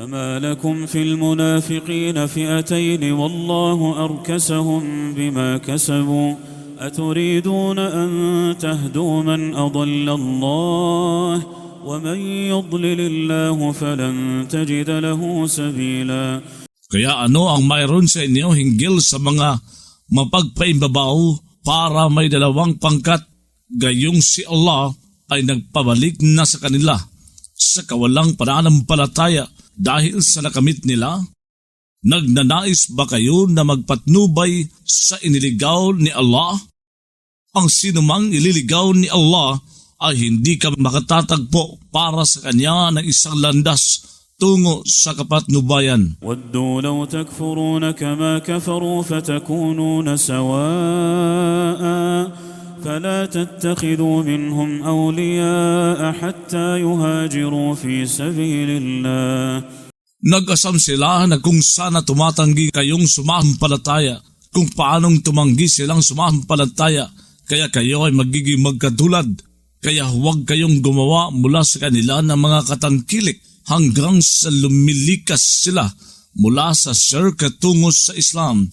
فما لكم في المنافقين فئتين والله أركسهم بما كسبوا أتريدون أن تهدوا من أضل الله ومن يضلل الله فلن تجد له سبيلا Kaya ano ang mayroon sa inyo hinggil sa mga mapagpaimbabaw para may dalawang pangkat gayong si Allah ay nagpabalik na sa kanila sa kawalang pananampalataya dahil sa nakamit nila? Nagnanais ba kayo na magpatnubay sa iniligaw ni Allah? Ang sinumang ililigaw ni Allah ay hindi ka makatatagpo para sa kanya ng isang landas tungo sa kapatnubayan. Waddu law takfuruna kama kafaru fatakununa sawaa فلا تتخذوا منهم أولياء حتى يهاجروا في سبيل الله Nag-asam sila na kung sana tumatanggi kayong sumampalataya, kung paanong tumanggi silang sumampalataya, kaya kayo ay magiging magkatulad. Kaya huwag kayong gumawa mula sa kanila ng mga katangkilik hanggang sa lumilikas sila mula sa sirka tungo sa Islam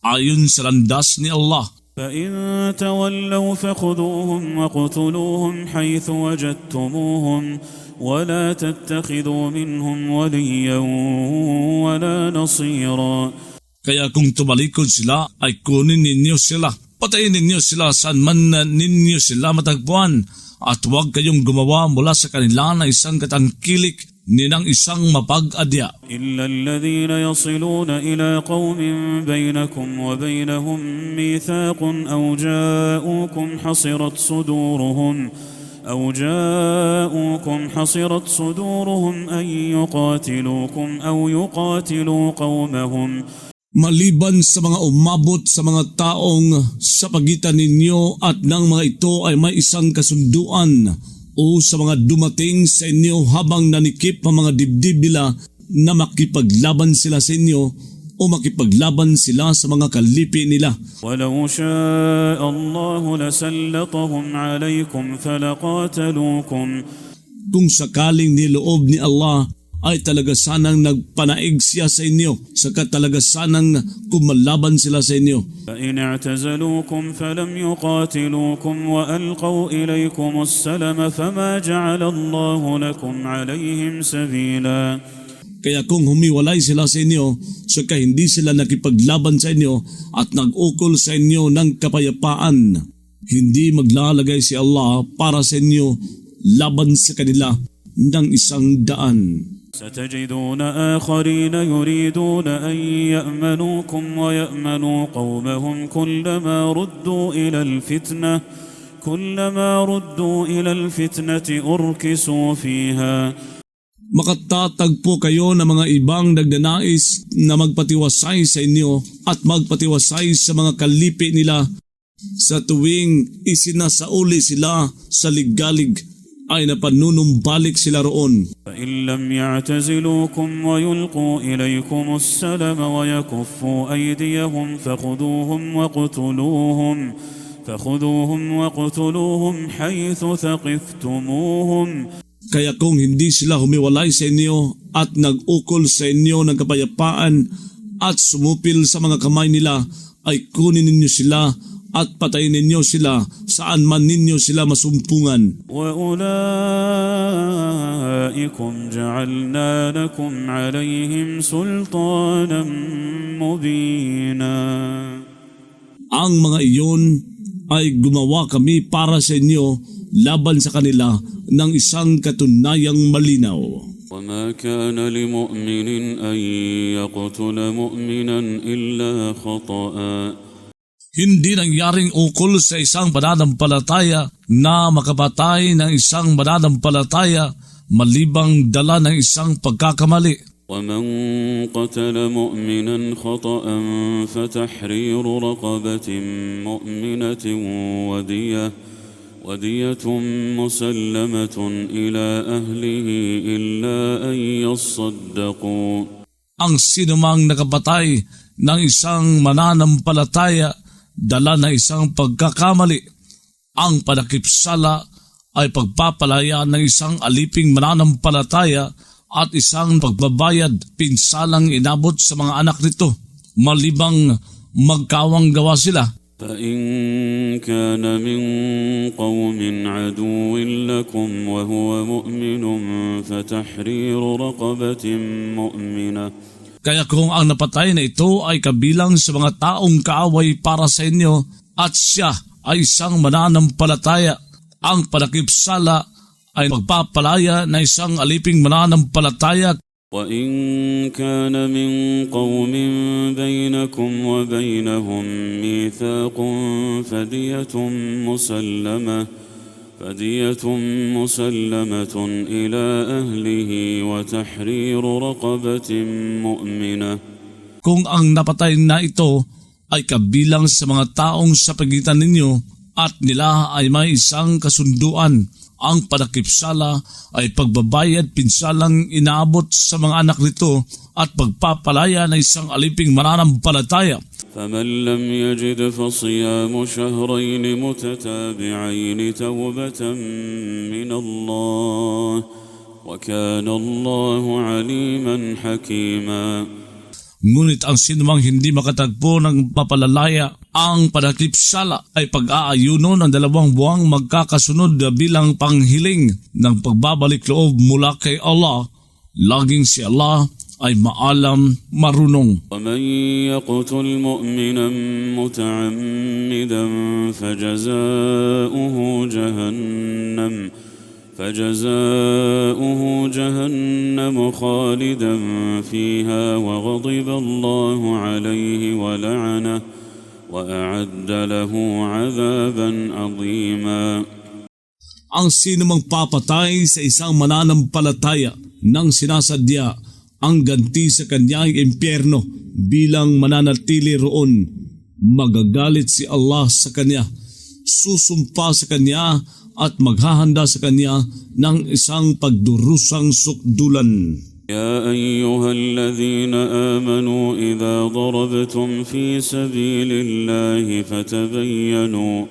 ayon sa landas ni Allah. فإن تولوا فخذوهم واقتلوهم حيث وجدتموهم ولا تتخذوا منهم وليا ولا نصيرا Kaya kung tumalikod sila, ay kunin ninyo sila. Patayin ninyo sila saan man na ninyo sila matagpuan. At huwag kayong gumawa mula sa kanila na isang katangkilik ni ng isang mapag-adya. إلا الذين يصلون إلى قوم بينكم وبينهم ميثاق أو جاءوكم حصرت صدورهم أو جاءوكم حصرت صدورهم أن يقاتلوكم أو يقاتلوا قومهم Maliban sa mga umabot sa mga taong sa pagitan ninyo at ng mga ito ay may isang kasunduan o sa mga dumating sa inyo habang nanikip ang mga dibdib nila na makipaglaban sila sa inyo o makipaglaban sila sa mga kalipi nila. ولو شاء الله لسلطهم عليكم فلقاتلوكم Kung sakaling niloob ni Allah ay talaga sanang nagpanaig siya sa inyo, saka talaga sanang kumalaban sila sa inyo. فإن اعتزلوكم فلم يقاتلوكم وألقوا إليكم السلم فما جعل الله لكم عليهم سبيلا Kaya kung humiwalay sila sa inyo, saka hindi sila nakipaglaban sa inyo at nag-ukol sa inyo ng kapayapaan, hindi maglalagay si Allah para sa inyo laban sa kanila ng isang daan. ستجدون آخرين يريدون أن يأمنوكم ويأمنوا قومهم كلما ردوا إلى الفتنة كلما ردوا إلى الفتنة أركسوا فيها Makatatagpo kayo ng mga ibang nagnanais na magpatiwasay sa inyo at magpatiwasay sa mga kalipi nila sa tuwing isinasauli sila sa ligalig ay napanunumbalik sila roon. فإن لم يعتزلوكم ويلقوا إليكم السلم ويكفوا أيديهم فخذوهم واقتلوهم فخذوهم واقتلوهم حيث ثقفتموهم Kaya kung hindi sila humiwalay sa inyo at nag-ukol sa inyo ng kapayapaan at sumupil sa mga kamay nila, ay kunin ninyo sila at patayin ninyo sila saan man ninyo sila masumpungan. وأولئكم جعلنا لكم عليهم سلطانا مبينا Ang mga iyon ay gumawa kami para sa inyo laban sa kanila ng isang katunayang malinaw. وما كان لمؤمن أن يقتل مؤمنا إلا خطأ Hindi nangyaring ukol sa isang pananampalataya na makapatay ng isang pananampalataya malibang dala ng isang pagkakamali. ومن قتل مؤمنا خطأ فتحرير رقبة مؤمنة ودية ودية مسلمة إلى أهله إلا أن يصدقوا Ang sinumang nakapatay ng isang mananampalataya dala ng isang pagkakamali. Ang panakipsala ay pagpapalaya ng isang aliping mananampalataya at isang pagbabayad pinsalang inabot sa mga anak nito malibang magkawang gawa sila فإن كان من قوم عدو لكم وهو مؤمن فتحرير رقبة مؤمنة Kaya kung ang napatay na ito ay kabilang sa mga taong kaaway para sa inyo at siya ay isang mananampalataya, ang panakipsala ay magpapalaya na isang aliping mananampalataya وإن كان من قوم بينكم وبينهم ميثاق فدية مسلمة فدية مسلمة إلى أهله وتحرير رقبة مؤمنة kung ang napatay na ito ay kabilang sa mga taong sa pagitan ninyo at nila ay may isang kasunduan. Ang panakipsala ay pagbabayad pinsalang inaabot sa mga anak nito at pagpapalaya na isang aliping mananampalataya. فمن لم يجد فصيام شهرين متتابعين توبة من الله وكان الله عليما حكيما Ngunit ang sinumang hindi makatagpo ng papalalaya, ang panakipsala ay pag-aayuno ng dalawang buwang magkakasunod bilang panghiling ng pagbabalik loob mula kay Allah. Laging si Allah ay maalam, marunong. ومن يقتل مؤمنا متعمدا فجزاؤه جهنم فجزاؤه جهنم خالدا فيها وغضب الله عليه ولعنه وأعد له عذابا عظيما ang sinumang papatay sa isang mananampalataya nang sinasadya ang ganti sa kanya ay impyerno bilang mananatili roon. Magagalit si Allah sa kanya, susumpa sa kanya at maghahanda sa kanya ng isang pagdurusang sukdulan. يا أيها الذين آمنوا إذا ضربتم في سبيل الله فتبينوا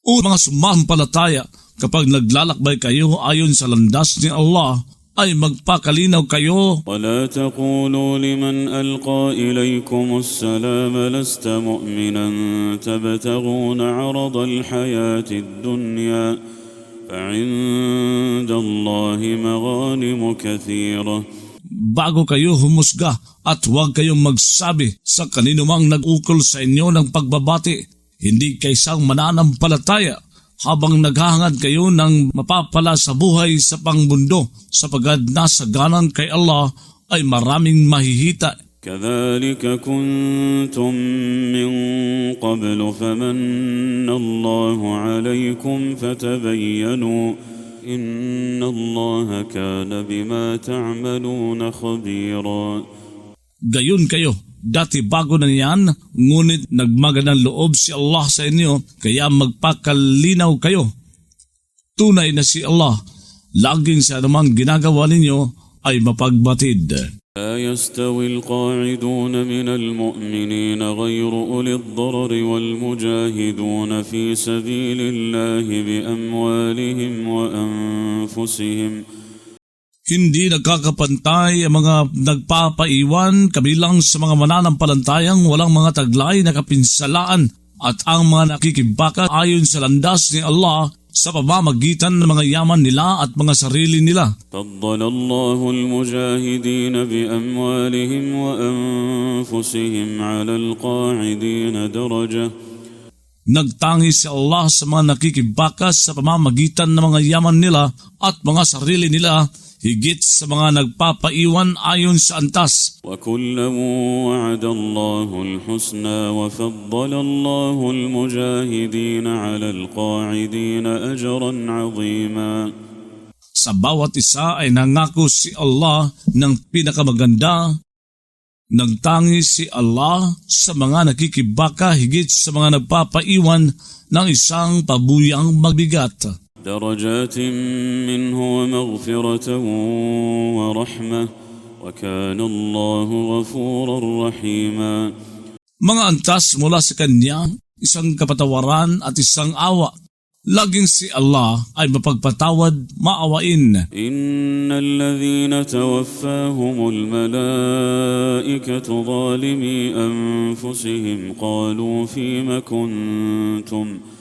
O mga sumampalataya, kapag naglalakbay kayo ayon sa landas ni Allah, ay magpakalinaw kayo ولا تقولوا لمن ألقى إليكم السلام لست مؤمنا تبتغون عرض الحياة الدنيا فعند الله مغانم كثيرة bago kayo humusga at huwag kayong magsabi sa kanino mang nag-ukol sa inyo ng pagbabati, hindi kay isang mananampalataya habang naghahangad kayo ng mapapala sa buhay sa pangmundo sapagad nasa ganan kay Allah ay maraming mahihita. كذلك كنتم من قبل فمن الله عليكم فتبينوا إن الله كان بما تعملون خبيرا Gayon kayo, dati bago na niyan, ngunit nagmagandang loob si Allah sa inyo, kaya magpakalinaw kayo. Tunay na si Allah, laging sa anumang ginagawa ninyo ay mapagbatid. لا يستوي القاعدون من المؤمنين غير أولي الضرر والمجاهدون في سبيل الله بأموالهم وأنفسهم hindi nagkakapantay ang mga nagpapaiwan kabilang sa mga mananampalatayang walang mga taglay na kapinsalaan at ang mga nakikibaka ayon sa landas ni Allah sa pamamagitan ng mga yaman nila at mga sarili nila. Faddala Allahu Mujahidin bi amwalihim wa anfusihim ala al-qa'idin Nagtangi si Allah sa mga nakikibakas sa pamamagitan ng mga yaman nila at mga sarili nila higit sa mga nagpapaiwan ayon sa antas. وكلا وعد الله الحسنى وفضل الله المجاهدين على القاعدين أجرا عظيما Sa bawat isa ay nangako si Allah ng pinakamaganda. Nagtangi si Allah sa mga nakikibaka higit sa mga nagpapaiwan ng isang pabuyang magbigat. درجات منه ومغفرة ورحمة وكان الله غفورا رحيما Mga antas mula sa Kanya, isang kapatawaran at isang awa. laging si Allah ay mapagpatawad, maawain. Innal ladhina tawaffahumul malaikatu zalimi anfusihim qalu fima kuntum.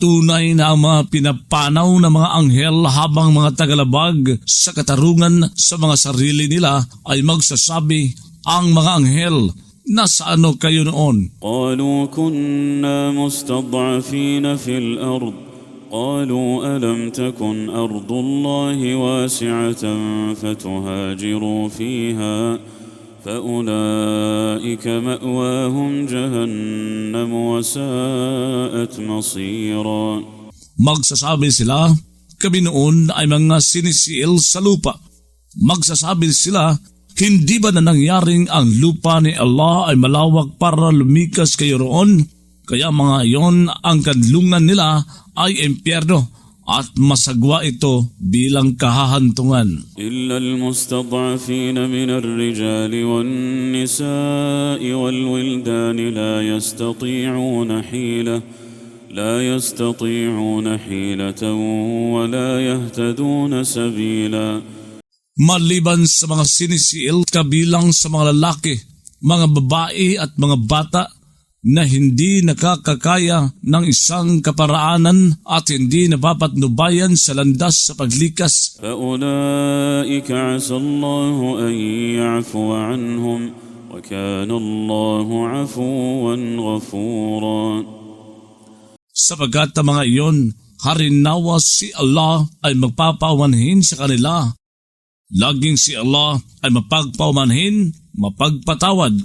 Tunay na ang mga pinapanaw ng mga anghel habang mga tagalabag sa katarungan sa mga sarili nila ay magsasabi ang mga anghel nasa ano kayo noon? Qalu kunna mustad'afina fil ard قالوا ألم تكن أرض الله واسعة فتهاجروا فيها فأولئك مأواهم جهنم وساءت مصيرا Magsasabi sila, kami noon ay mga sinisiil sa lupa. Magsasabi sila, hindi ba na nangyaring ang lupa ni Allah ay malawak para lumikas kayo roon? Kaya mga iyon ang kanlungan nila ay impyerno at masagwa ito bilang kahahantungan. إلا المستضعفين من الرجال والنساء والولدان لا يستطيعون حيلة لا يستطيعون حيلة ولا يهتدون سبيلا Maliban sa mga sinisiil kabilang sa mga lalaki, mga babae at mga bata na hindi nakakakaya ng isang kaparaanan at hindi napapatnubayan sa landas sa paglikas. Faulaika asallahu an ya'fu anhum wa kana Allahu afuwan ghafura. Sapagat ang mga iyon, harinawa si Allah ay magpapawanhin sa kanila. Laging si Allah ay mapagpawanhin, mapagpatawad.